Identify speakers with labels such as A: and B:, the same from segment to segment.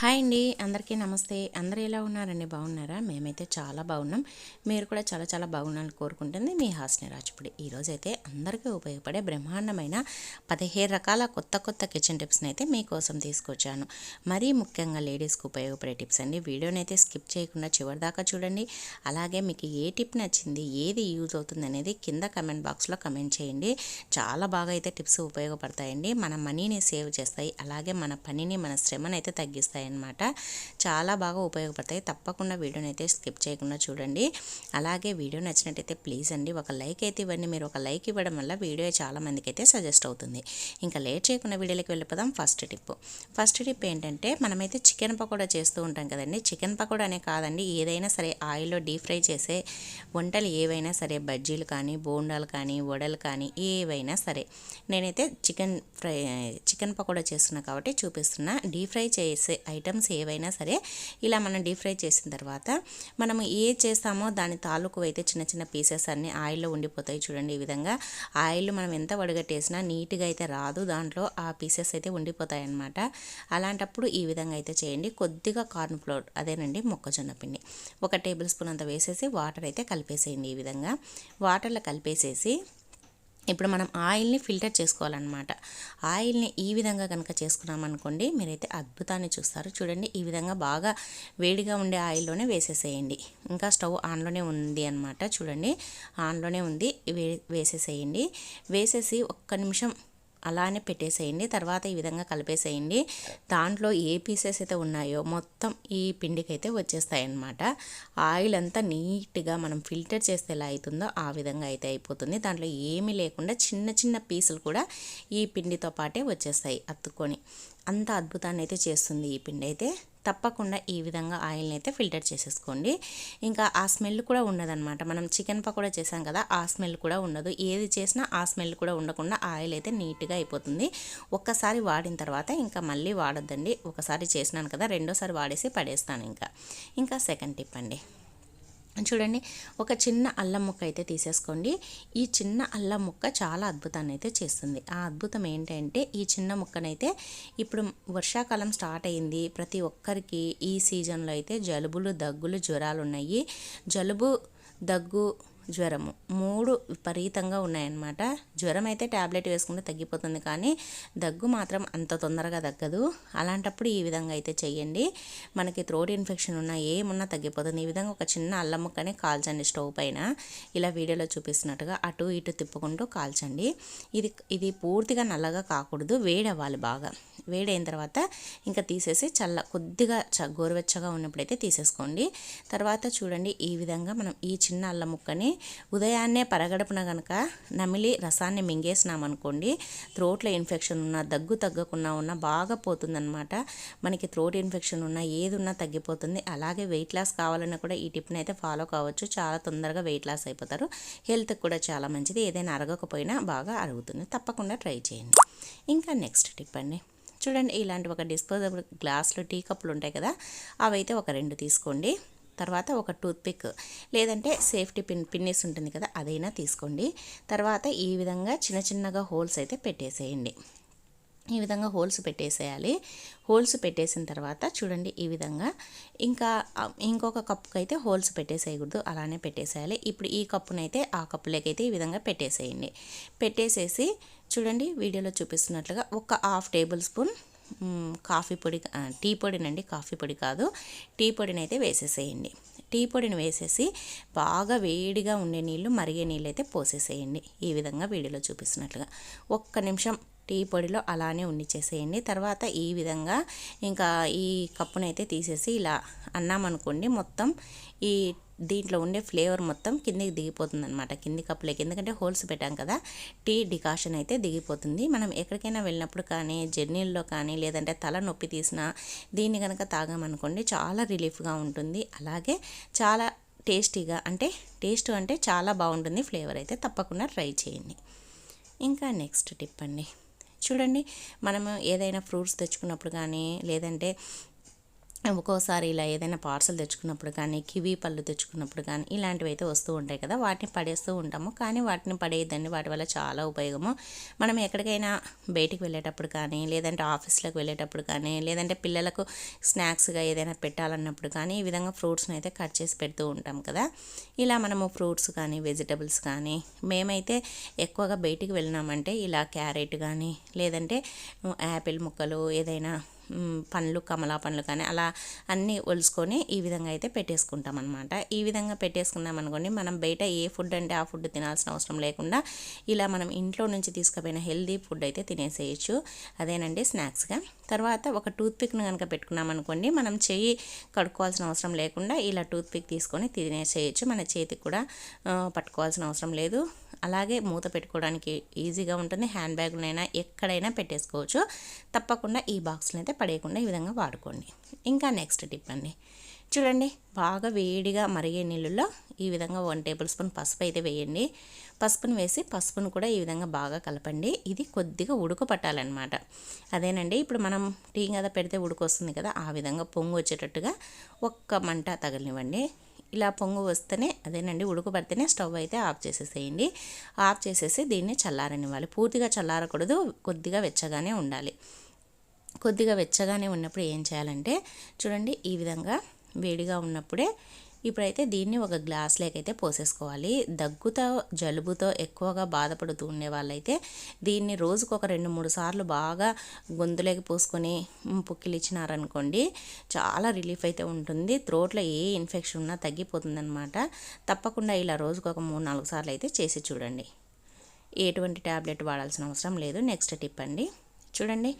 A: Hi అండి. అందరికీ నమస్తే. అందరు ఎలా ఉన్నారండి? బాగున్నారా? మేమైతే చాలా బాగున్నాం. మీరు కూడా చాలా చాలా బాగున్నారని కోరుకుంటుంది మీ హాస్ని రాజపుడి. ఈరోజు అయితే అందరికీ ఉపయోగపడే బ్రహ్మాండమైన పదిహేను రకాల కొత్త కొత్త కిచెన్ టిప్స్ని అయితే మీకోసం తీసుకొచ్చాను. మరీ ముఖ్యంగా లేడీస్కి ఉపయోగపడే టిప్స్ అండి. వీడియోని అయితే స్కిప్ చేయకుండా చివరి దాకా చూడండి. అలాగే మీకు ఏ టిప్ నచ్చింది ఏది యూజ్ అవుతుంది అనేది కింద కమెంట్ బాక్స్లో కమెంట్ చేయండి. చాలా బాగా అయితే టిప్స్ ఉపయోగపడతాయండి. మన మనీని సేవ్ చేస్తాయి. అలాగే మన పనిని మన శ్రమను అయితే తగ్గిస్తాయి అన్నమాట. చాలా బాగా ఉపయోగపడతాయి. తప్పకుండా వీడియోని అయితే స్కిప్ చేయకుండా చూడండి. అలాగే వీడియో నచ్చినట్టయితే ప్లీజ్ అండి ఒక లైక్ అయితే ఇవ్వండి. మీరు ఒక లైక్ ఇవ్వడం వల్ల వీడియో చాలామందికి అయితే సజెస్ట్ అవుతుంది. ఇంకా లేట్ చేయకుండా వీడియోలోకి వెళ్ళిపోదాం. First tip. ఫస్ట్ టిప్ ఏంటంటే మనమైతే చికెన్ పకోడా చేస్తూ ఉంటాం కదండి. చికెన్ పకోడా అనే కాదండి ఏదైనా సరే ఆయిల్లో డీప్ ఫ్రై చేసే వంటలు ఏవైనా సరే బజ్జీలు కానీ బోండాలు కానీ వడలు కానీ ఏవైనా సరే. నేనైతే చికెన్ ఫ్రై చికెన్ పకోడా చేస్తున్నా కాబట్టి చూపిస్తున్నా. డీప్ ఫ్రై చేసే ఐటమ్స్ ఏవైనా సరే ఇలా మనం డీప్ ఫ్రై చేసిన తర్వాత మనము ఏ చేస్తామో దాని తాలూకు అయితే చిన్న చిన్న పీసెస్ అన్నీ ఆయిల్లో ఉండిపోతాయి చూడండి ఈ విధంగా. ఆయిల్ మనం ఎంత వడగట్టేసినా నీట్గా అయితే రాదు దాంట్లో ఆ పీసెస్ అయితే ఉండిపోతాయి అన్నమాట. అలాంటప్పుడు ఈ విధంగా అయితే చేయండి. కొద్దిగా కార్న్ ఫ్లోర్ అదేనండి మొక్కజొన్న పిండి. ఒక టేబుల్ స్పూన్ అంత వేసేసి వాటర్ అయితే కలిపేసేయండి ఈ విధంగా. వాటర్లో కలిపేసేసి ఇప్పుడు మనం ఆయిల్ని ఫిల్టర్ చేసుకోవాలన్నమాట. ఆయిల్ని ఈ విధంగా కనుక చేసుకున్నామనుకోండి మీరైతే అద్భుతాన్ని చూస్తారు. చూడండి ఈ విధంగా బాగా వేడిగా ఉండే ఆయిల్లోనే వేసేసేయండి. ఇంకా స్టవ్ ఆన్లోనే ఉంది అనమాట చూడండి ఆన్లోనే ఉంది. వే వేసేసేయండి. వేసేసి ఒక్క నిమిషం అలానే పెట్టేసేయండి. తర్వాత ఈ విధంగా కలిపేసేయండి. దాంట్లో ఏ పీసెస్ అయితే ఉన్నాయో మొత్తం ఈ పిండికి అయితే వచ్చేస్తాయి అన్నమాట ఆయిల్ అంతా నీట్గా మనం ఫిల్టర్ చేస్తే ఎలా అవుతుందో ఆ విధంగా అయితే అయిపోతుంది. దాంట్లో ఏమీ లేకుండా చిన్న చిన్న పీసులు కూడా ఈ పిండితో పాటే వచ్చేస్తాయి అత్తుకొని అంత అద్భుతాన్ని అయితే చేస్తుంది ఈ పిండి అయితే. తప్పకుండా ఈ విధంగా ఆయిల్ని అయితే ఫిల్టర్ చేసేసుకోండి. ఇంకా ఆ స్మెల్ కూడా ఉండదన్నమాట. మనం చికెన్ పకోడా చేసాం కదా ఆ స్మెల్ కూడా ఉండదు. ఏది చేసినా ఆ స్మెల్ కూడా ఉండకుండా ఆయిల్ అయితే నీట్గా అయిపోతుంది. ఒక్కసారి వాడిన తర్వాత ఇంకా మళ్ళీ వాడొద్దండి. ఒకసారి చేసినాను కదా రెండోసారి వాడేసి పడేస్తాను ఇంకా. ఇంకా సెకండ్ టిప్ అండి. చూడండి ఒక చిన్న అల్లం ముక్క అయితే తీసేసుకోండి. ఈ చిన్న అల్లం ముక్క చాలా అద్భుతాన్ని అయితే చేస్తుంది. ఆ అద్భుతం ఏంటంటే ఈ చిన్న ముక్కనైతే ఇప్పుడు వర్షాకాలం స్టార్ట్ అయింది. ప్రతి ఒక్కరికి ఈ సీజన్లో అయితే జలుబులు దగ్గులు జ్వరాలు ఉన్నాయి జలుబు దగ్గు జ్వరము. మూడు విపరీతంగా ఉన్నాయన్నమాట. జ్వరం అయితే ట్యాబ్లెట్ వేసుకుంటే తగ్గిపోతుంది కానీ దగ్గు మాత్రం అంత తొందరగా తగ్గదు. అలాంటప్పుడు ఈ విధంగా అయితే చేయండి మనకి థ్రోట్ ఇన్ఫెక్షన్ ఉన్నా ఏమున్నా తగ్గిపోతుంది. ఈ విధంగా ఒక చిన్న అల్లం ముక్కనే కాల్చండి స్టవ్ పైన. ఇలా వీడియోలో చూపిస్తున్నట్టుగా అటు ఇటు తిప్పుకుంటూ కాల్చండి. ఇది ఇది పూర్తిగా నల్లగా కాకూడదు. వేడవ్వాలి బాగా. వేడైన తర్వాత ఇంకా తీసేసి చల్ల కొద్దిగా చ గోరువెచ్చగా ఉన్నప్పుడైతే తీసేసుకోండి. తర్వాత చూడండి ఈ విధంగా మనం ఈ చిన్న అల్లం ముక్కని ఉదయాన్నే పరగడుపున కనుక నమిలి రసాన్ని మింగేసినామనుకోండి త్రోట్లో ఇన్ఫెక్షన్ ఉన్నా దగ్గు తగ్గకుండా ఉన్నా బాగా పోతుందన్నమాట. మనకి త్రోట్ ఇన్ఫెక్షన్ ఉన్నా ఏది ఉన్నా తగ్గిపోతుంది. అలాగే వెయిట్ లాస్ కావాలన్నా కూడా ఈ టిప్ని అయితే ఫాలో కావచ్చు. చాలా తొందరగా వెయిట్ లాస్ అయిపోతారు. హెల్త్కి కూడా చాలా మంచిది. ఏదైనా అరగకపోయినా బాగా అరుగుతుంది. తప్పకుండా ట్రై చేయండి. ఇంకా నెక్స్ట్ టిప్ అండి. చూడండి ఇలాంటి ఒక డిస్పోజబుల్ గ్లాసులు టీ కప్పులు ఉంటాయి కదా అవైతే ఒక రెండు తీసుకోండి. తర్వాత ఒక టూత్పిక్ లేదంటే సేఫ్టీ పిన్ పిన్నిస్ ఉంటుంది కదా అదైనా తీసుకోండి. తర్వాత ఈ విధంగా చిన్న చిన్నగా హోల్స్ అయితే పెట్టేసేయండి. ఈ విధంగా హోల్స్ పెట్టేసేయాలి. హోల్స్ పెట్టేసిన తర్వాత చూడండి ఈ విధంగా ఇంకా ఇంకొక కప్పుకి అయితే హోల్స్ పెట్టేసేయకూడదు అలానే పెట్టేసేయాలి. ఇప్పుడు ఈ కప్పునైతే ఆ కప్పులోకైతే ఈ విధంగా పెట్టేసేయండి. పెట్టేసేసి చూడండి వీడియోలో చూపిస్తున్నట్లుగా ఒక హాఫ్ టేబుల్ స్పూన్ కాఫీ పొడి టీ పొడినండి కాఫీ పొడి కాదు. టీ పొడిని అయితే వేసేసేయండి. టీ పొడిని వేసేసి బాగా వేడిగా ఉండే నీళ్ళు మరిగే నీళ్ళు అయితే పోసేసేయండి. ఈ విధంగా వీడియోలో చూపిస్తున్నట్లుగా. ఒక్క నిమిషం టీ పొడిలో అలానే ఉండిచేసేయండి తర్వాత ఈ విధంగా ఇంకా ఈ కప్పునైతే తీసేసి ఇలా అన్నామనుకోండి మొత్తం ఈ దీంట్లో ఉండే ఫ్లేవర్ మొత్తం కిందికి దిగిపోతుంది అనమాట కింది కప్పులకి. ఎందుకంటే హోల్స్ పెట్టాం కదా టీ డికాషన్ అయితే దిగిపోతుంది. మనం ఎక్కడికైనా వెళ్ళినప్పుడు కానీ జర్నీల్లో కానీ లేదంటే తల నొప్పి తీసినా దీన్ని కనుక తాగామనుకోండి చాలా రిలీఫ్గా ఉంటుంది. అలాగే చాలా టేస్టీగా అంటే టేస్ట్ అంటే చాలా బాగుంటుంది. ఫ్లేవర్ అయితే తప్పకుండా ట్రై చేయండి. ఇంకా నెక్స్ట్ టిప్ అండి. చూడండి మనము ఏదైనా ఫ్రూట్స్ తెచ్చుకున్నప్పుడు కానీ లేదంటే ఒక్కోసారి ఇలా ఏదైనా పార్సల్ తెచ్చుకున్నప్పుడు కానీ కివీ పళ్ళు తెచ్చుకున్నప్పుడు కానీ ఇలాంటివి అయితే వస్తూ ఉంటాయి కదా. వాటిని పడేస్తూ ఉంటాము. కానీ వాటిని పడేయద్దండి. వాటి వల్ల చాలా ఉపయోగము. మనం ఎక్కడికైనా బయటికి వెళ్ళేటప్పుడు కానీ లేదంటే ఆఫీస్లోకి వెళ్ళేటప్పుడు కానీ లేదంటే పిల్లలకు స్నాక్స్గా ఏదైనా పెట్టాలన్నప్పుడు కానీ ఈ విధంగా ఫ్రూట్స్ని అయితే కట్ చేసి పెడుతూ ఉంటాం కదా. ఇలా మనము ఫ్రూట్స్ కానీ వెజిటబుల్స్ కానీ మేమైతే ఎక్కువగా బయటికి వెళ్ళినామంటే ఇలా క్యారెట్ కానీ లేదంటే యాపిల్ ముక్కలు ఏదైనా పండ్లు కమలా పండ్లు కానీ అలా అన్నీ ఒలుసుకొని ఈ విధంగా అయితే పెట్టేసుకుంటాం అనమాట ఈ విధంగా పెట్టేసుకున్నాం అనుకోండి మనం బయట ఏ ఫుడ్ అంటే ఆ ఫుడ్ తినాల్సిన అవసరం లేకుండా ఇలా మనం ఇంట్లో నుంచి తీసుకుపోయిన హెల్దీ ఫుడ్ అయితే తినేసేయచ్చు. అదేనండి స్నాక్స్గా. తర్వాత ఒక టూత్పిక్ను కనుక పెట్టుకున్నాం అనుకోండి మనం చెయ్యి కడుక్కోవాల్సిన అవసరం లేకుండా ఇలా టూత్పిక్ తీసుకొని తినేసేయచ్చు. మన చేతికి కూడా పట్టుకోవాల్సిన అవసరం లేదు. అలాగే మూత పెట్టుకోవడానికి ఈజీగా ఉంటుంది. హ్యాండ్ బ్యాగ్లైనా ఎక్కడైనా పెట్టేసుకోవచ్చు. తప్పకుండా ఈ బాక్స్ని అయితే పడేయకుండా ఈ విధంగా వాడుకోండి. ఇంకా నెక్స్ట్ టిప్ అండి. చూడండి బాగా వేడిగా మరిగే నీళ్ళల్లో ఈ విధంగా వన్ టేబుల్ స్పూన్ పసుపు అయితే వేయండి. పసుపును వేసి పసుపును కూడా ఈ విధంగా బాగా కలపండి. ఇది కొద్దిగా ఉడకపట్టాలన్నమాట. అదేనండి ఇప్పుడు మనం టీ కదా పెడితే ఉడుకొస్తుంది కదా ఆ విధంగా పొంగు వచ్చేటట్టుగా ఒక్క మంట తగలనివ్వండి. ఇలా పొంగు వస్తేనే అదేనండి ఉడకబడితేనే స్టవ్ అయితే ఆఫ్ చేసేసేయండి. ఆఫ్ చేసేసి దీన్ని చల్లారనివ్వాలి. పూర్తిగా చల్లారకూడదు కొద్దిగా వెచ్చగానే ఉండాలి. కొద్దిగా వెచ్చగానే ఉన్నప్పుడు ఏం చేయాలంటే చూడండి ఈ విధంగా వేడిగా ఉన్నప్పుడే ఇప్పుడైతే దీన్ని ఒక గ్లాస్ లేకైతే పోసేసుకోవాలి. దగ్గుతో జలుబుతో ఎక్కువగా బాధపడుతూ ఉండే వాళ్ళైతే దీన్ని రోజుకు ఒక రెండు మూడు సార్లు బాగా గొంతులోకి పోసుకొని పుక్కిలిచ్చినారనుకోండి చాలా రిలీఫ్ అయితే ఉంటుంది. త్రోట్లో ఏ ఇన్ఫెక్షన్ ఉన్నా తగ్గిపోతుందన్నమాట. తప్పకుండా ఇలా రోజుకు ఒక మూడు నాలుగు సార్లు అయితే చేసి చూడండి. ఎటువంటి ట్యాబ్లెట్ వాడాల్సిన అవసరం లేదు. నెక్స్ట్ టిప్ అండి. చూడండి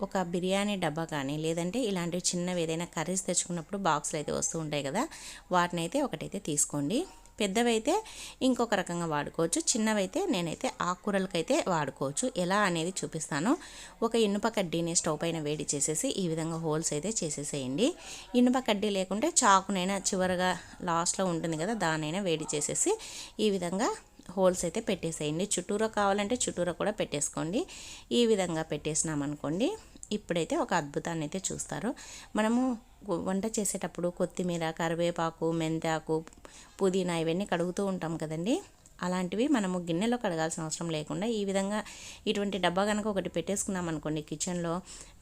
A: ఒక బిర్యానీ డబ్బా కానీ లేదంటే ఇలాంటివి చిన్నవి ఏదైనా కర్రీస్ తెచ్చుకున్నప్పుడు బాక్సులు అయితే వస్తూ ఉంటాయి కదా వాటిని అయితే ఒకటైతే తీసుకోండి. పెద్దవైతే ఇంకొక రకంగా వాడుకోవచ్చు చిన్నవైతే నేనైతే ఆకుకూరలకైతే వాడుకోవచ్చు. ఎలా అనేది చూపిస్తాను. ఒక ఇనుప కడ్డీని స్టవ్ పైన వేడి చేసేసి ఈ విధంగా హోల్స్ అయితే చేసేసేయండి. ఇనుప కడ్డీ లేకుంటే చాకునైనా చివరగా లాస్ట్లో ఉంటుంది కదా దానైనా వేడి చేసేసి ఈ విధంగా హోల్స్ అయితే పెట్టేసేయండి. చుట్టూరా కావాలంటే చుట్టూరా కూడా పెట్టేసుకోండి. ఈ విధంగా పెట్టేసినామనుకోండి ఇప్పుడైతే ఒక అద్భుతాన్ని అయితే చూస్తారు. మనము వంట చేసేటప్పుడు కొత్తిమీర కరివేపాకు మెంతాకు పుదీనా ఇవన్నీ కడుగుతూ ఉంటాం కదండి. అలాంటివి మనము గిన్నెలో కడగాల్సిన అవసరం లేకుండా ఈ విధంగా ఇటువంటి డబ్బా కనుక ఒకటి పెట్టేసుకున్నాం అనుకోండి కిచెన్లో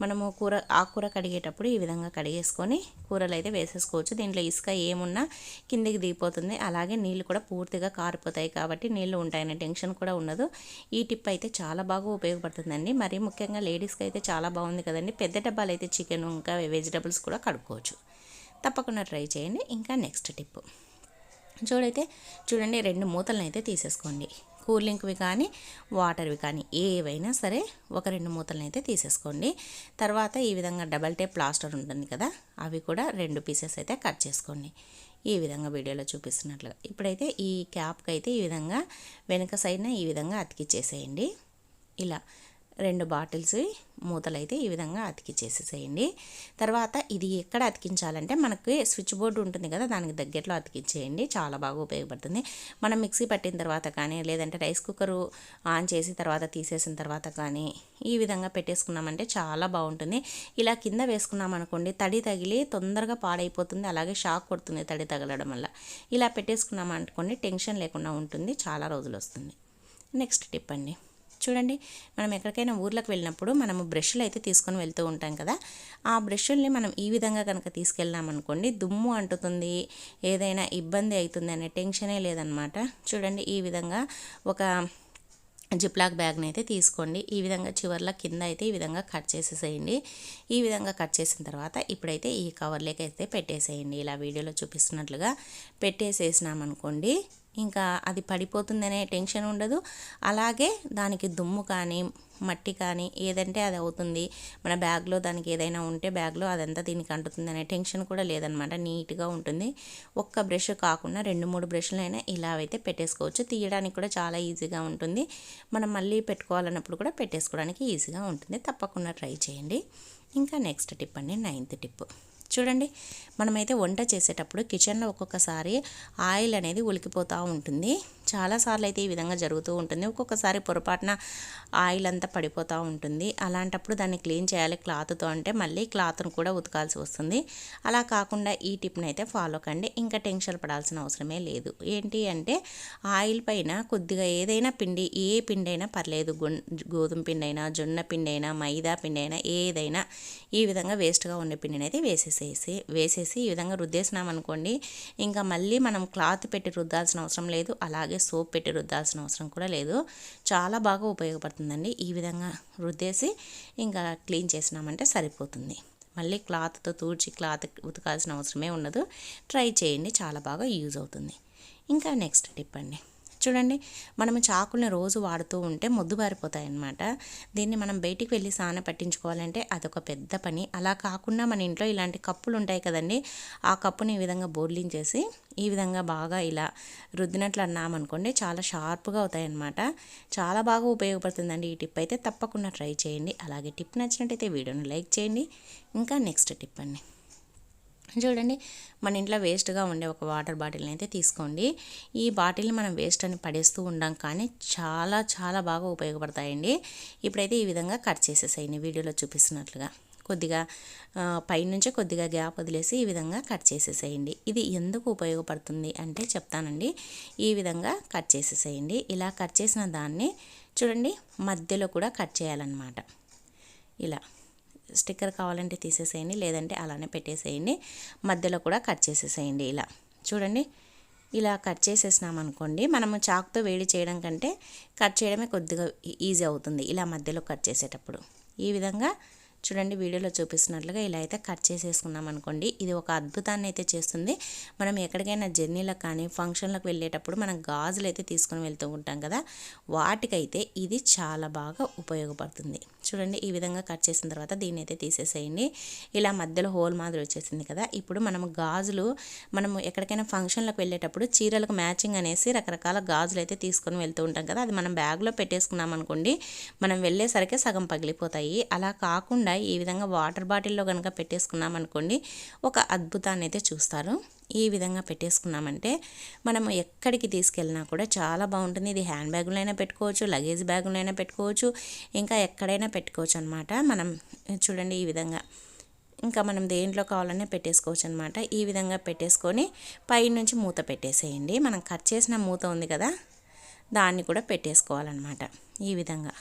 A: మనము కూర ఆకుకూర కడిగేటప్పుడు ఈ విధంగా కడిగేసుకొని కూరలు అయితే వేసేసుకోవచ్చు. దీంట్లో ఇసుక ఏమున్నా కిందికి దిగిపోతుంది. అలాగే నీళ్ళు కూడా పూర్తిగా కారిపోతాయి కాబట్టి నీళ్ళు ఉంటాయనే టెన్షన్ కూడా ఉండదు. ఈ టిప్ అయితే చాలా బాగా ఉపయోగపడుతుందండి. మరి ముఖ్యంగా లేడీస్కి అయితే చాలా బాగుంది కదండి. పెద్ద డబ్బాలు అయితే చికెన్ ఇంకా వెజిటబుల్స్ కూడా కడుక్కోవచ్చు. తప్పకుండా ట్రై చేయండి. ఇంకా నెక్స్ట్ టిప్. చూడైతే చూడండి రెండు మూతలను అయితే తీసేసుకోండి కూలింగ్వి కానీ వాటర్వి కానీ ఏవైనా సరే ఒక రెండు మూతలను అయితే తీసేసుకోండి. తర్వాత ఈ విధంగా డబల్ టేప్ ప్లాస్టర్ ఉంటుంది కదా అవి కూడా రెండు పీసెస్ అయితే కట్ చేసుకోండి. ఈ విధంగా వీడియోలో చూపిస్తున్నట్లుగా. ఇప్పుడైతే ఈ క్యాప్కి అయితే ఈ విధంగా వెనుక సైడ్న ఈ విధంగా అతికిచ్చేసేయండి. ఇలా రెండు బాటిల్స్ మూతలు అయితే ఈ విధంగా అతికిచ్చేసేసేయండి. తర్వాత ఇది ఎక్కడ అతికించాలంటే మనకి స్విచ్ బోర్డు ఉంటుంది కదా దానికి దగ్గరలో అతికించేయండి చాలా బాగా ఉపయోగపడుతుంది. మనం మిక్సీ పట్టిన తర్వాత కానీ లేదంటే రైస్ కుక్కరు ఆన్ చేసి తర్వాత తీసేసిన తర్వాత కానీ ఈ విధంగా పెట్టేసుకున్నామంటే చాలా బాగుంటుంది. ఇలా కింద వేసుకున్నాం అనుకోండి తడి తగిలి తొందరగా పాడైపోతుంది. అలాగే షాక్ కొడుతుంది తడి తగలడం వల్ల. ఇలా పెట్టేసుకున్నాం అనుకోండి టెన్షన్ లేకుండా ఉంటుంది. చాలా రోజులు వస్తుంది. నెక్స్ట్ టిప్ అండి. చూడండి మనం ఎక్కడికైనా ఊర్లకు వెళ్ళినప్పుడు మనము బ్రష్లు అయితే తీసుకొని వెళ్తూ ఉంటాం కదా. ఆ బ్రష్ల్ని మనం ఈ విధంగా కనుక తీసుకెళ్ళామనుకోండి దుమ్ము అంటుతుంది ఏదైనా ఇబ్బంది అవుతుంది అనే టెన్షనే లేదనమాట చూడండి ఈ విధంగా ఒక జిప్లాక్ బ్యాగ్ని అయితే తీసుకోండి. ఈ విధంగా చివర్ల కింద అయితే ఈ విధంగా కట్ చేసేసేయండి. ఈ విధంగా కట్ చేసిన తర్వాత ఇప్పుడైతే ఈ కవర్లోకి అయితే పెట్టేసేయండి. ఇలా వీడియోలో చూపిస్తున్నట్లుగా పెట్టేసేసినామనుకోండి ఇంకా అది పడిపోతుందనే టెన్షన్ ఉండదు. అలాగే దానికి దుమ్ము కానీ మట్టి కానీ ఏదంటే అది అవుతుంది. మన బ్యాగ్లో దానికి ఏదైనా ఉంటే బ్యాగ్లో అదంతా దీనికి అంటుతుందనే టెన్షన్ కూడా లేదనమాట. నీట్గా ఉంటుంది. ఒక్క బ్రష్ కాకుండా రెండు మూడు బ్రష్లైనా ఇలా అయితే పెట్టేసుకోవచ్చు. తీయడానికి కూడా చాలా ఈజీగా ఉంటుంది. మనం మళ్ళీ పెట్టుకోవాలన్నప్పుడు కూడా పెట్టేసుకోవడానికి ఈజీగా ఉంటుంది. తప్పకుండా ట్రై చేయండి. ఇంకా నెక్స్ట్ టిప్ అండి నైన్త్ టిప్. చూడండి మనమైతే వంట చేసేటప్పుడు కిచెన్లో ఒక్కొక్కసారి ఆయిల్ అనేది ఉలికిపోతూ ఉంటుంది. చాలాసార్లు అయితే ఈ విధంగా జరుగుతూ ఉంటుంది. ఒక్కొక్కసారి పొరపాటున ఆయిల్ అంతా పడిపోతూ ఉంటుంది. అలాంటప్పుడు దాన్ని క్లీన్ చేయాలి క్లాత్తో అంటే మళ్ళీ క్లాత్ను కూడా ఉతకాల్సి వస్తుంది. అలా కాకుండా ఈ టిప్ని అయితే ఫాలో కండి. ఇంకా టెన్షన్ పడాల్సిన అవసరమే లేదు. ఏంటి అంటే ఆయిల్ పైన కొద్దిగా ఏదైనా పిండి ఏ పిండి అయినా పర్లేదు గోధుమ పిండి అయినా జొన్న పిండి అయినా మైదా పిండి అయినా ఏదైనా ఈ విధంగా వేస్ట్గా ఉండే పిండిని అయితే వేసేసేసి వేసేసి ఈ విధంగా రుద్దేసినాం అనుకోండి ఇంకా మళ్ళీ మనం క్లాత్ పెట్టి రుద్దాల్సిన అవసరం లేదు. అలాగే సోప్ పెట్టి రుద్దాల్సిన అవసరం కూడా లేదు. చాలా బాగా ఉపయోగపడుతుందండి. ఈ విధంగా రుద్దేసి ఇంకా క్లీన్ చేసినామంటే సరిపోతుంది. మళ్ళీ క్లాత్తో తూడ్చి క్లాత్ ఉతకాల్సిన అవసరమే ఉండదు. ట్రై చేయండి. చాలా బాగా యూజ్ అవుతుంది. ఇంకా నెక్స్ట్ టిప్ అండి. చూడండి మనం చాకుల్ని రోజు వాడుతూ ఉంటే మొద్దుబారిపోతాయి అన్నమాట దీన్ని మనం బయటికి వెళ్ళి సాన పట్టించుకోవాలంటే అదొక పెద్ద పని. అలా కాకుండా మన ఇంట్లో ఇలాంటి కప్పులు ఉంటాయి కదండి ఆ కప్పుని ఈ విధంగా బోర్లించేసి ఈ విధంగా బాగా ఇలా రుద్దినట్లు అన్నామనుకోండి చాలా షార్ప్గా అవుతాయి అన్నమాట చాలా బాగా ఉపయోగపడుతుందండి ఈ టిప్ అయితే తప్పకుండా ట్రై చేయండి. అలాగే టిప్ నచ్చినట్టయితే వీడియోని లైక్ చేయండి. ఇంకా నెక్స్ట్ టిప్ అండి. చూడండి మన ఇంట్లో వేస్ట్గా ఉండే ఒక వాటర్ బాటిల్ని అయితే తీసుకోండి. ఈ బాటిల్ని మనం వేస్ట్ అని పడేస్తూ ఉండం కానీ చాలా చాలా బాగా ఉపయోగపడతాయండి. ఇప్పుడైతే ఈ విధంగా కట్ చేసేసాయి వీడియోలో చూపిస్తున్నట్లుగా. కొద్దిగా పైనుంచే కొద్దిగా గ్యాప్ వదిలేసి ఈ విధంగా కట్ చేసేసేయండి. ఇది ఎందుకు ఉపయోగపడుతుంది అంటే చెప్తానండి. ఈ విధంగా కట్ చేసేసేయండి. ఇలా కట్ చేసిన దాన్ని చూడండి మధ్యలో కూడా కట్ చేయాలన్నమాట. ఇలా. స్టిక్కర్ కావాలంటే తీసేసేయండి లేదంటే అలానే పెట్టేసేయండి. మధ్యలో కూడా కట్ చేసేసేయండి ఇలా. చూడండి ఇలా కట్ చేసేసినాం అనుకోండి మనము చాక్తో వేడి చేయడం కంటే కట్ చేయడమే కొద్దిగా ఈజీ అవుతుంది ఇలా మధ్యలో కట్ చేసేటప్పుడు. ఈ విధంగా చూడండి వీడియోలో చూపిస్తున్నట్లుగా ఇలా అయితే కట్ చేసేసుకున్నాం అనుకోండి. ఇది ఒక అద్భుతాన్ని అయితే చేస్తుంది. మనం ఎక్కడికైనా జర్నీలకు కానీ ఫంక్షన్లకు వెళ్ళేటప్పుడు మనం గాజులు అయితే తీసుకొని వెళ్తూ ఉంటాం కదా వాటికైతే ఇది చాలా బాగా ఉపయోగపడుతుంది. చూడండి ఈ విధంగా కట్ చేసిన తర్వాత దీన్ని అయితే తీసేసేయండి. ఇలా మధ్యలో హోల్ మాదిరి వచ్చేసింది కదా ఇప్పుడు మనం గాజులు మనము ఎక్కడికైనా ఫంక్షన్లకు వెళ్ళేటప్పుడు చీరలకు మ్యాచింగ్ అనేసి రకరకాల గాజులు అయితే తీసుకొని వెళ్తూ ఉంటాం కదా అది మనం బ్యాగ్లో పెట్టేసుకున్నాం అనుకోండి మనం వెళ్ళేసరికి సగం పగిలిపోతాయి. అలా కాకుండా ఈ విధంగా వాటర్ బాటిల్లో కనుక పెట్టేసుకున్నాం అనుకోండి ఒక అద్భుతాన్ని అయితే చూస్తారు. ఈ విధంగా పెట్టేసుకున్నామంటే మనం ఎక్కడికి తీసుకెళ్ళినా కూడా చాలా బాగుంటుంది. ఇది హ్యాండ్ బ్యాగులైనా పెట్టుకోవచ్చు లగేజ్ బ్యాగులైనా పెట్టుకోవచ్చు ఇంకా ఎక్కడైనా పెట్టుకోవచ్చు అనమాట మనం చూడండి ఈ విధంగా. ఇంకా మనం దేంట్లో కావాలనే పెట్టేసుకోవచ్చు అనమాట ఈ విధంగా పెట్టేసుకొని పైనుంచి మూత పెట్టేసేయండి. మనం కట్ చేసిన మూత ఉంది కదా దాన్ని కూడా పెట్టేసుకోవాలన్నమాట. ఈ విధంగా.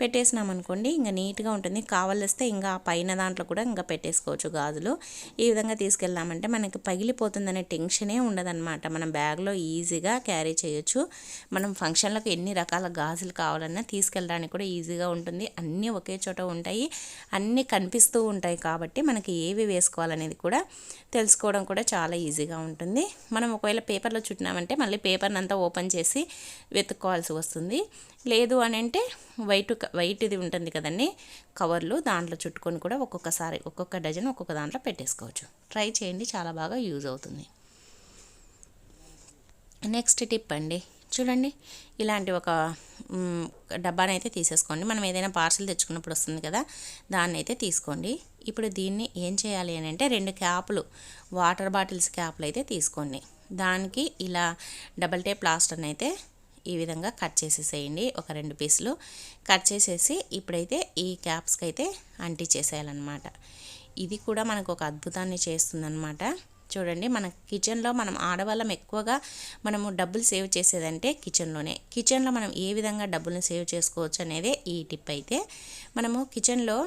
A: పెట్టేసినామనుకోండి ఇంకా నీట్గా ఉంటుంది. కావలిస్తే ఇంకా పైన దాంట్లో కూడా ఇంకా పెట్టేసుకోవచ్చు గాజులు. ఈ విధంగా తీసుకెళ్ళామంటే మనకి పగిలిపోతుందనే టెన్షనే ఉండదన్నమాట. మనం బ్యాగ్లో ఈజీగా క్యారీ చేయొచ్చు. మనం ఫంక్షన్లకు ఎన్ని రకాల గాజులు కావాలన్నా తీసుకెళ్ళడానికి కూడా ఈజీగా ఉంటుంది. అన్నీ ఒకే చోట ఉంటాయి. అన్నీ కనిపిస్తూ ఉంటాయి కాబట్టి మనకి ఏవి వేసుకోవాలనేది కూడా తెలుసుకోవడం కూడా చాలా ఈజీగా ఉంటుంది. మనం ఒకవేళ పేపర్లో చుట్టినామంటే మళ్ళీ పేపర్ని అంతా ఓపెన్ చేసి వెతుక్కోవాల్సి వస్తుంది. లేదు అని అంటే వైట్ వైట్ ఇది ఉంటుంది కదండి కవర్లు దాంట్లో చుట్టుకొని కూడా ఒక్కొక్కసారి ఒక్కొక్క డజన్ ఒక్కొక్క దాంట్లో పెట్టేసుకోవచ్చు. ట్రై చేయండి చాలా బాగా యూజ్ అవుతుంది. నెక్స్ట్ టిప్ అండి చూడండి ఇలాంటి ఒక డబ్బాని అయితే తీసేసుకోండి. మనం ఏదైనా పార్సల్ తెచ్చుకున్నప్పుడు వస్తుంది కదా దాన్ని అయితే తీసుకోండి. ఇప్పుడు దీన్ని ఏం చేయాలి అని అంటే రెండు క్యాపులు వాటర్ బాటిల్స్ క్యాపులు అయితే తీసుకోండి. దానికి ఇలా డబల్ టేప్ ప్లాస్టర్ని అయితే ఈ విధంగా కట్ చేసేసేయండి. ఒక రెండు పీసులు కట్ చేసేసి ఇప్పుడైతే ఈ క్యాప్స్కి అయితే అంటించేసేయాలన్నమాట ఇది కూడా మనకు ఒక అద్భుతాన్ని చేస్తుందన్నమాట. చూడండి మన కిచెన్లో మనం ఆడవాళ్ళం ఎక్కువగా మనము డబ్బులు సేవ్ చేసేదంటే కిచెన్లోనే కిచెన్లో మనం ఏ విధంగా డబ్బులను సేవ్ చేసుకోవచ్చు అనేది ఈ టిప్ అయితే. మనము కిచెన్లో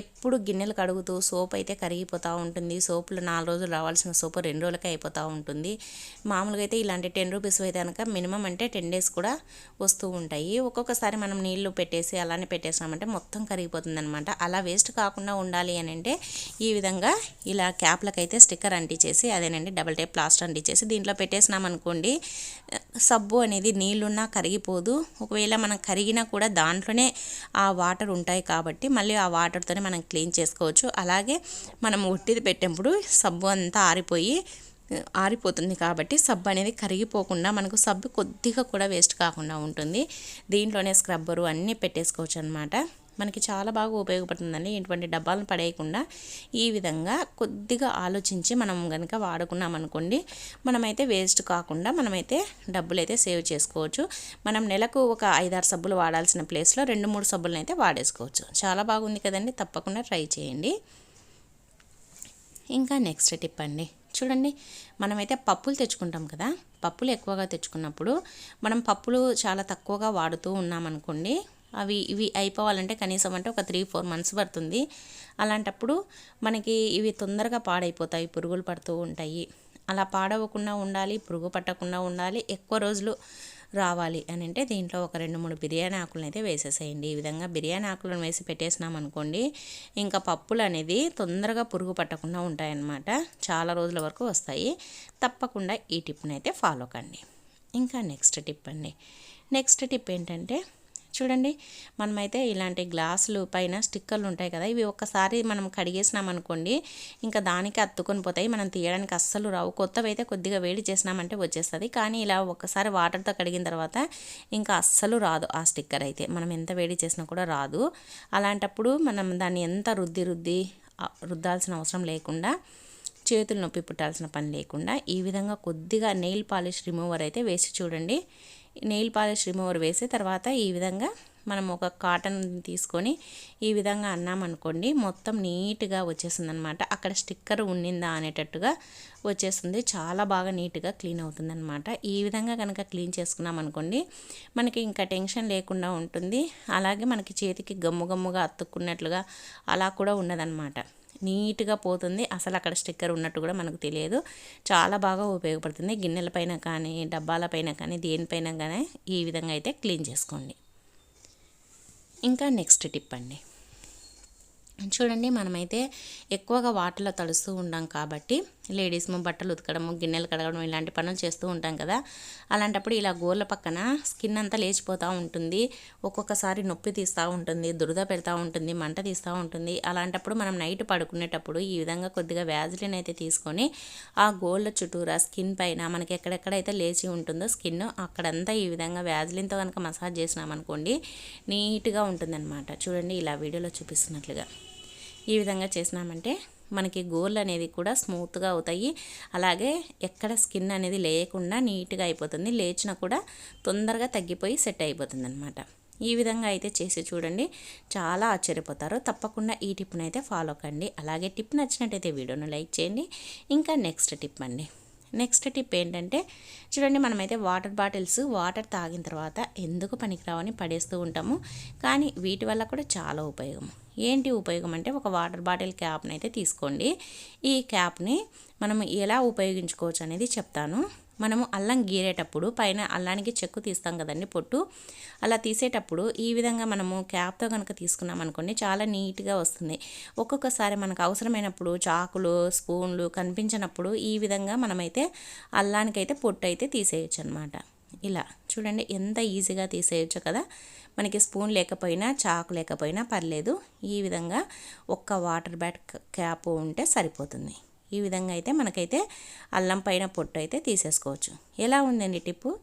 A: ఎప్పుడు గిన్నెలు కడుగుతూ సోప్ అయితే కరిగిపోతూ ఉంటుంది. సోపులు నాలుగు రోజులు రావాల్సిన సోపు రెండు రోజులకే అయిపోతూ ఉంటుంది. మామూలుగా అయితే ఇలాంటి టెన్ రూపీస్ అయితే కనుక మినిమం అంటే టెన్ డేస్ కూడా వస్తూ ఉంటాయి. ఒక్కొక్కసారి మనం నీళ్ళు పెట్టేసి అలానే పెట్టేసామంటే మొత్తం కరిగిపోతుంది అనమాట అలా వేస్ట్ కాకుండా ఉండాలి అని అంటే ఈ విధంగా ఇలా క్యాప్లకైతే స్టిక్ స్టిక్కర్ అంటించేసి అదేనండి డబల్ టేప్ ప్లాస్టర్ అంటించేసి దీంట్లో పెట్టేసినామనుకోండి సబ్బు అనేది నీళ్ళున్నా కరిగిపోదు. ఒకవేళ మనం కరిగినా కూడా దాంట్లోనే ఆ వాటర్ ఉంటాయి కాబట్టి మళ్ళీ ఆ వాటర్తోనే మనం క్లీన్ చేసుకోవచ్చు. అలాగే మనం ఒట్టిది పెట్టినప్పుడు సబ్బు అంతా ఆరిపోయి ఆరిపోతుంది కాబట్టి సబ్బు అనేది కరిగిపోకుండా మనకు సబ్బు కొద్దిగా కూడా వేస్ట్ కాకుండా ఉంటుంది. దీంట్లోనే స్క్రబ్బరు అన్నీ పెట్టేసుకోవచ్చు అనమాట మనకి చాలా బాగా ఉపయోగపడుతుందండి. ఎటువంటి డబ్బాలను పడేయకుండా ఈ విధంగా కొద్దిగా ఆలోచించి మనం కనుక వాడుకున్నాం అనుకోండి మనమైతే వేస్ట్ కాకుండా మనమైతే డబ్బులు అయితే సేవ్ చేసుకోవచ్చు. మనం నెలకు ఒక ఐదారు సబ్బులు వాడాల్సిన ప్లేస్లో రెండు మూడు సబ్బులను అయితే వాడేసుకోవచ్చు. చాలా బాగుంది కదండి. తప్పకుండా ట్రై చేయండి. ఇంకా నెక్స్ట్ టిప్ అండి. చూడండి మనమైతే పప్పులు తెచ్చుకుంటాం కదా. పప్పులు ఎక్కువగా తెచ్చుకున్నప్పుడు మనం పప్పులు చాలా తక్కువగా వాడుతూ ఉన్నామనుకోండి అవి ఇవి అయిపోవాలంటే కనీసం అంటే ఒక త్రీ ఫోర్ మంత్స్ పడుతుంది. అలాంటప్పుడు మనకి ఇవి తొందరగా పాడైపోతాయి పురుగులు పడుతూ ఉంటాయి. అలా పాడవకుండా ఉండాలి పురుగు పట్టకుండా ఉండాలి ఎక్కువ రోజులు రావాలి అని అంటే దీంట్లో ఒక రెండు మూడు బిర్యానీ ఆకులను అయితే వేసేసేయండి. ఈ విధంగా బిర్యానీ ఆకులను వేసి పెట్టేసినాం అనుకోండి ఇంకా పప్పులు అనేది తొందరగా పురుగు పట్టకుండా ఉంటాయన్నమాట. చాలా రోజుల వరకు వస్తాయి. తప్పకుండా ఈ టిప్ని అయితే ఫాలో కండి. ఇంకా నెక్స్ట్ టిప్ అండి. నెక్స్ట్ టిప్ ఏంటంటే చూడండి. మనమైతే ఇలాంటి గ్లాసులు పైన స్టిక్కర్లు ఉంటాయి కదా ఇవి ఒక్కసారి మనం కడిగేసినాం అనుకోండి ఇంకా దానికి అత్తుకొని పోతాయి. మనం తీయడానికి అస్సలు రావు. కొత్తవి అయితే కొద్దిగా వేడి చేసినామంటే వచ్చేస్తుంది. కానీ ఇలా ఒక్కసారి వాటర్తో కడిగిన తర్వాత ఇంకా అస్సలు రాదు ఆ స్టిక్కర్ అయితే. మనం ఎంత వేడి చేసినా కూడా రాదు. అలాంటప్పుడు మనం దాన్ని ఎంత రుద్ది రుద్ది రుద్దాల్సిన అవసరం లేకుండా చేతులు నొప్పి పుట్టాల్సిన పని లేకుండా ఈ విధంగా కొద్దిగా నెయిల్ పాలిష్ రిమూవర్ అయితే వేసి చూడండి. నెయిల్ పాలిష్ రిమూవర్ వేసి తర్వాత ఈ విధంగా మనం ఒక కాటన్ తీసుకొని ఈ విధంగా అన్నామనుకోండి మొత్తం నీట్గా వచ్చేసింది అనమాట అక్కడ స్టిక్కర్ ఉండిందా అనేటట్టుగా వచ్చేస్తుంది. చాలా బాగా నీట్గా క్లీన్ అవుతుంది అనమాట ఈ విధంగా కనుక క్లీన్ చేసుకున్నాం అనుకోండి మనకి ఇంకా టెన్షన్ లేకుండా ఉంటుంది. అలాగే మనకి చేతికి గమ్ము గమ్ముగా అతుక్కున్నట్లుగా అలా కూడా ఉన్నదనమాట నీట్గా పోతుంది. అసలు అక్కడ స్టిక్కర్ ఉన్నట్టు కూడా మనకు తెలియదు. చాలా బాగా ఉపయోగపడుతుంది. గిన్నెలపైన కానీ డబ్బాలపైన కానీ దేనిపైన కానీ ఈ విధంగా అయితే క్లీన్ చేసుకోండి. ఇంకా నెక్స్ట్ టిప్ అండి. చూడండి మనమైతే ఎక్కువగా వాటర్లో తడుస్తూ ఉంటాం కాబట్టి లేడీస్ బట్టలు ఉతకడము గిన్నెలు కడగడం ఇలాంటి పనులు చేస్తూ ఉంటాం కదా. అలాంటప్పుడు ఇలా గోర్ల పక్కన స్కిన్ అంతా లేచిపోతూ ఉంటుంది. ఒక్కొక్కసారి నొప్పి తీస్తూ ఉంటుంది దురద పెడతా ఉంటుంది మంట తీస్తూ ఉంటుంది. అలాంటప్పుడు మనం నైట్ పడుకునేటప్పుడు ఈ విధంగా కొద్దిగా వ్యాజిలిన్ అయితే తీసుకొని ఆ గోళ్ళ చుట్టూరా స్కిన్ పైన మనకి ఎక్కడెక్కడైతే లేచి ఉంటుందో స్కిన్ అక్కడంతా ఈ విధంగా వ్యాజిలిన్తో కనుక మసాజ్ చేసినామనుకోండి నీట్గా ఉంటుందన్నమాట. చూడండి ఇలా వీడియోలో చూపిస్తున్నట్లుగా. ఈ విధంగా చేసినామంటే మనకి గోల్ అనేది కూడా స్మూత్గా అవుతాయి. అలాగే ఎక్కడ స్కిన్ అనేది లేకుండా నీట్గా అయిపోతుంది. లేచినా కూడా తొందరగా తగ్గిపోయి సెట్ అయిపోతుంది అనమాట ఈ విధంగా అయితే చేసి చూడండి. చాలా ఆశ్చర్యపోతారు. తప్పకుండా ఈ టిప్ను అయితే ఫాలో కండి. అలాగే టిప్ నచ్చినట్టయితే వీడియోను లైక్ చేయండి. ఇంకా నెక్స్ట్ టిప్ అండి. నెక్స్ట్ టిప్ ఏంటంటే చూడండి మనమైతే వాటర్ బాటిల్స్ వాటర్ తాగిన తర్వాత ఎందుకు పనికిరావని పడేస్తూ ఉంటాము. కానీ వీటి వల్ల కూడా చాలా ఉపయోగం. ఏంటి ఉపయోగం అంటే ఒక వాటర్ బాటిల్ క్యాప్ని అయితే తీసుకోండి. ఈ క్యాప్ని మనం ఎలా ఉపయోగించుకోవచ్చు అనేది చెప్తాను. మనము అల్లం గీరేటప్పుడు పైన అల్లానికి చెక్కు తీస్తాం కదండి పొట్టు. అలా తీసేటప్పుడు ఈ విధంగా మనము క్యాప్తో కనుక తీసుకున్నాం అనుకోండి చాలా నీట్గా వస్తుంది. ఒక్కొక్కసారి మనకు అవసరమైనప్పుడు చాకులు స్పూన్లు కనిపించినప్పుడు ఈ విధంగా మనమైతే అల్లానికైతే పొట్టు అయితే తీసేయచ్చు అనమాట ఇలా చూడండి ఎంత ఈజీగా తీసేయచ్చు కదా. మనకి స్పూన్ లేకపోయినా చాకు లేకపోయినా పర్లేదు. ఈ విధంగా ఒక్క వాటర్ బ్యాట్ క్యాప్ ఉంటే సరిపోతుంది. ఈ విధంగా అయితే మనకైతే అల్లం పైన పొట్టు అయితే తీసేసుకోవచ్చు. ఎలా ఉందండి టిప్పు?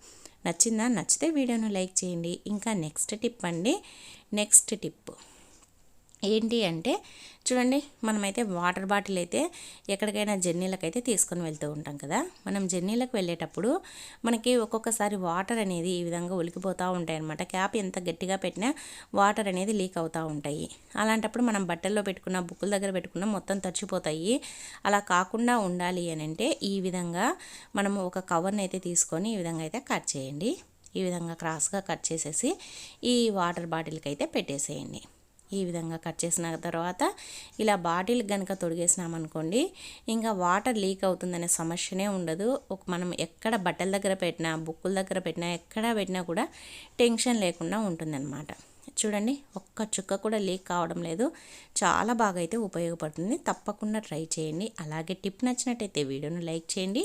A: నచ్చిందా? నచ్చితే వీడియోను లైక్ చేయండి. ఇంకా నెక్స్ట్ టిప్ అండి. నెక్స్ట్ టిప్ ఏంటి అంటే చూడండి మనమైతే వాటర్ బాటిల్ అయితే ఎక్కడికైనా జర్నీలకైతే తీసుకొని వెళ్తూ ఉంటాం కదా. మనం జర్నీలకు వెళ్ళేటప్పుడు మనకి ఒక్కొక్కసారి వాటర్ అనేది ఈ విధంగా ఉలికిపోతూ ఉంటాయి అనమాట క్యాప్ ఎంత గట్టిగా పెట్టినా వాటర్ అనేది లీక్ అవుతూ ఉంటాయి. అలాంటప్పుడు మనం బట్టల్లో పెట్టుకున్న బుక్కుల దగ్గర పెట్టుకున్న మొత్తం తడిచిపోతాయి. అలా కాకుండా ఉండాలి అని అంటే ఈ విధంగా మనము ఒక కవర్ని అయితే తీసుకొని ఈ విధంగా అయితే కట్ చేయండి. ఈ విధంగా క్రాస్గా కట్ చేసేసి ఈ వాటర్ బాటిల్కి అయితే పెట్టేసేయండి. ఈ విధంగా కట్ చేసిన తర్వాత ఇలా బాటిల్ కనుక తొడిగేసినామనుకోండి ఇంకా వాటర్ లీక్ అవుతుందనే సమస్యనే ఉండదు. మనం ఎక్కడ బట్టల దగ్గర పెట్టినా బుక్కుల దగ్గర పెట్టినా ఎక్కడ పెట్టినా కూడా టెన్షన్ లేకుండా ఉంటుందన్నమాట. చూడండి ఒక్క చుక్క కూడా లీక్ కావడం లేదు. చాలా బాగా అయితే ఉపయోగపడుతుంది. తప్పకుండా ట్రై చేయండి. అలాగే టిప్ నచ్చినట్టయితే వీడియోను లైక్ చేయండి.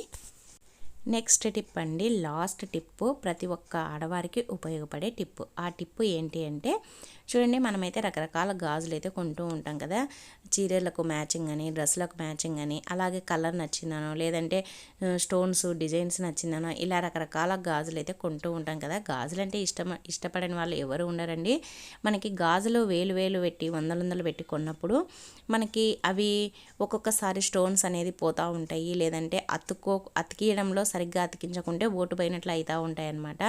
A: నెక్స్ట్ టిప్ అండి లాస్ట్ టిప్పు. ప్రతి ఒక్క ఆడవారికి ఉపయోగపడే టిప్పు. ఆ టిప్పు ఏంటి అంటే చూడండి మనమైతే రకరకాల గాజులు అయితే కొంటూ ఉంటాం కదా. చీరలకు మ్యాచింగ్ అని డ్రెస్సులకు మ్యాచింగ్ అని అలాగే కలర్ నచ్చిందనో లేదంటే స్టోన్స్ డిజైన్స్ నచ్చిందనో ఇలా రకరకాల గాజులు అయితే కొంటూ ఉంటాం కదా. గాజులు అంటే ఇష్టం ఇష్టపడని వాళ్ళు ఎవరు ఉండరండి. మనకి గాజులు వేలు వేలు పెట్టి వందలు వందలు పెట్టి కొన్నప్పుడు మనకి అవి ఒక్కొక్కసారి స్టోన్స్ అనేది పోతూ ఉంటాయి. లేదంటే అతుక్కో అతికియడంలో సరిగ్గా అతికించకుంటే ఓటు పోయినట్లు అవుతూ ఉంటాయన్నమాట.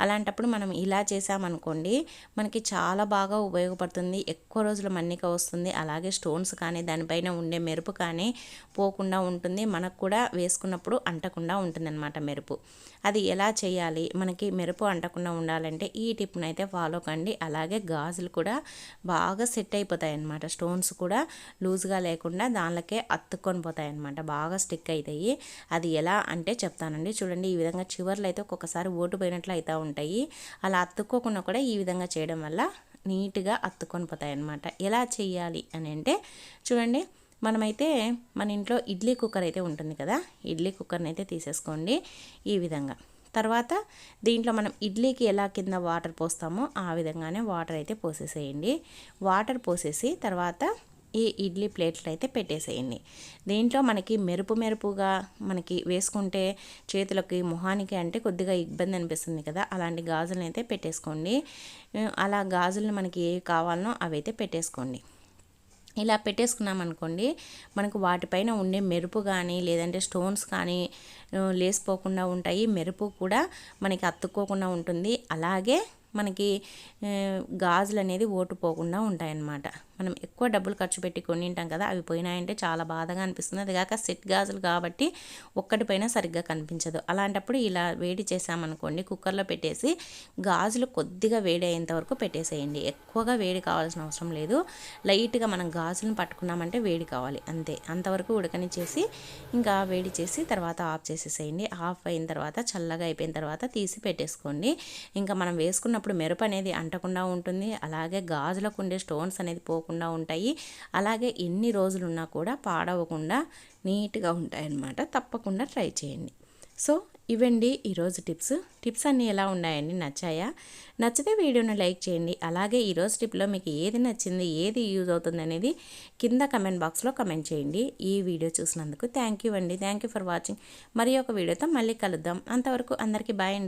A: అలాంటప్పుడు మనం ఇలా చేసామనుకోండి మనకి చాలా బాగా ఉపయోగపడుతుంది. ఎక్కువ రోజుల మన్నిక వస్తుంది. అలాగే స్టోన్స్ కానీ దానిపైన ఉండే మెరుపు కానీ పోకుండా ఉంటుంది. మనకు కూడా వేసుకున్నప్పుడు అంటకుండా ఉంటుందన్నమాట మెరుపు. అది ఎలా చేయాలి? మనకి మెరుపు అంటకుండా ఉండాలంటే ఈ టిప్ని అయితే ఫాలో కండి. అలాగే గాజులు కూడా బాగా సెట్ అయిపోతాయి అన్నమాట స్టోన్స్ కూడా లూజ్గా లేకుండా దానిలోకే అత్తుకొని పోతాయి అన్నమాట బాగా స్టిక్ అవుతాయి అది ఎలా అంటే చెప్తానండి చూడండి ఈ విధంగా చివర్లు అయితే ఒక్కొక్కసారి ఓటు పోయినట్లు అవుతూ ఉంటాయి. అలా అత్తుకోకుండా కూడా ఈ విధంగా చేయడం వల్ల నీట్గా అత్తుకొని పోతాయి అన్నమాట ఎలా చేయాలి అని అంటే చూడండి మనమైతే మన ఇంట్లో ఇడ్లీ కుక్కర్ అయితే ఉంటుంది కదా ఇడ్లీ కుక్కర్ని అయితే తీసేసుకోండి ఈ విధంగా. తర్వాత దీంట్లో మనం ఇడ్లీకి ఎలా కింద వాటర్ పోస్తామో ఆ విధంగానే వాటర్ అయితే పోసేసేయండి. వాటర్ పోసేసి తర్వాత ఈ ఇడ్లీ ప్లేట్లు అయితే పెట్టేసేయండి. దీంట్లో మనకి మెరుపు మెరుపుగా మనకి వేసుకుంటే చేతులకి మొహానికి అంటే కొద్దిగా ఇబ్బంది అనిపిస్తుంది కదా. అలాంటి గాజులను అయితే పెట్టేసుకోండి. అలా గాజులను మనకి ఏవి కావాలనో అవి అయితే పెట్టేసుకోండి. ఇలా పెట్టేసుకున్నాం అనుకోండి మనకు వాటిపైన ఉండే మెరుపు కానీ లేదంటే స్టోన్స్ కానీ లేసిపోకుండా ఉంటాయి. మెరుపు కూడా మనకి అత్తుకోకుండా ఉంటుంది. అలాగే మనకి గాజులు అనేది ఓటుపోకుండా ఉంటాయన్నమాట. మనం ఎక్కువ డబ్బులు ఖర్చు పెట్టి కొనింటాం కదా అవి పోయినాయంటే చాలా బాధగా అనిపిస్తుంది. అది కాక సెట్ గాజులు కాబట్టి ఒక్కటిపైన సరిగ్గా కనిపించదు. అలాంటప్పుడు ఇలా వేడి చేసామనుకోండి కుక్కర్లో పెట్టేసి గాజులు కొద్దిగా వేడి అయ్యేంత వరకు పెట్టేసేయండి. ఎక్కువగా వేడి కావాల్సిన అవసరం లేదు. లైట్గా మనం గాజులను పట్టుకున్నామంటే వేడి కావాలి అంతే. అంతవరకు ఉడకనిచ్చేసి ఇంకా వేడి చేసి తర్వాత ఆఫ్ చేసేసేయండి. ఆఫ్ అయిన తర్వాత చల్లగా అయిపోయిన తర్వాత తీసి పెట్టేసుకోండి. ఇంకా మనం వేసుకున్నప్పుడు మెరుపు అనేది అంటకుండా ఉంటుంది. అలాగే గాజులకు ఉండే స్టోన్స్ అనేది పో పాడవకుండా ఉంటాయి. అలాగే ఎన్ని రోజులున్నా కూడా పాడవకుండా నీట్గా ఉంటాయి అన్నమాట తప్పకుండా ట్రై చేయండి. సో ఇవండి ఈరోజు టిప్స్. టిప్స్ అన్నీ ఎలా ఉన్నాయండి? నచ్చాయా? నచ్చితే వీడియోని లైక్ చేయండి. అలాగే ఈరోజు టిప్లో మీకు ఏది నచ్చింది ఏది యూజ్ అవుతుంది అనేది కింద కమెంట్ బాక్స్లో కమెంట్ చేయండి. ఈ వీడియో చూసినందుకు థ్యాంక్ యూ అండి. Thank you for watching. మరి ఒక వీడియోతో మళ్ళీ కలుద్దాం. అంతవరకు అందరికీ బాయ్ అండి.